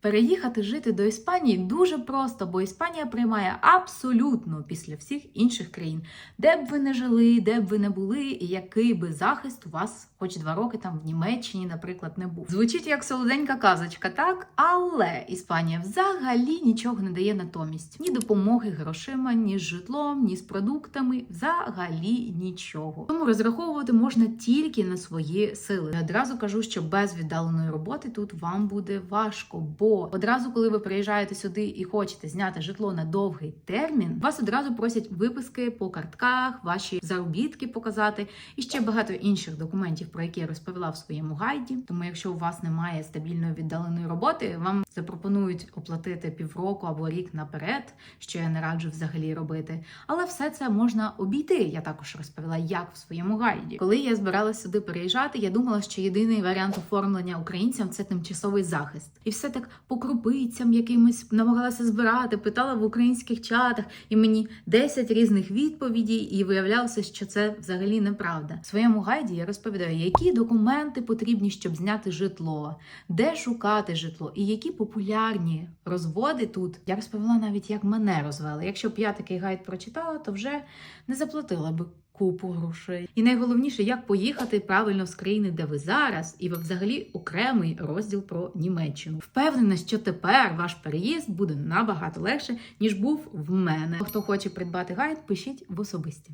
Переїхати жити до Іспанії дуже просто, бо Іспанія приймає абсолютно після всіх інших країн, де б ви не жили, де б ви не були, і який би захист у вас, хоч два роки там в Німеччині, наприклад, не був. Звучить як солоденька казочка, так? Але Іспанія взагалі нічого не дає натомість: ні допомоги грошима, ні з житлом, ні з продуктами, взагалі нічого. Тому розраховувати можна тільки на свої сили. Я одразу кажу, що без віддаленої роботи тут вам буде важко, бо одразу, коли ви приїжджаєте сюди і хочете зняти житло на довгий термін, вас одразу просять виписки по картках, ваші заробітки показати і ще багато інших документів, про які я розповіла в своєму гайді. Тому, якщо у вас немає стабільної віддаленої роботи, вам запропонують оплатити півроку або рік наперед, що я не раджу взагалі робити. Але все це можна обійти. Я також розповіла, як в своєму гайді. Коли я збиралася сюди переїжджати, я думала, що єдиний варіант оформлення українцям це тимчасовий захист, і все так по крупицям якимось намагалася збирати, питала в українських чатах, і мені 10 різних відповідей, і виявлялося, що це взагалі неправда. В своєму гайді я розповідаю, які документи потрібні, щоб зняти житло, де шукати житло, і які популярні розводи тут. Я розповіла навіть, як мене розвели. Якщо б я такий гайд прочитала, то вже не заплатила би. Купу грошей, і найголовніше, як поїхати правильно з країни, де ви зараз, і взагалі окремий розділ про Німеччину. Впевнена, що тепер ваш переїзд буде набагато легше ніж був в мене. Хто хоче придбати гайд, пишіть в особисті.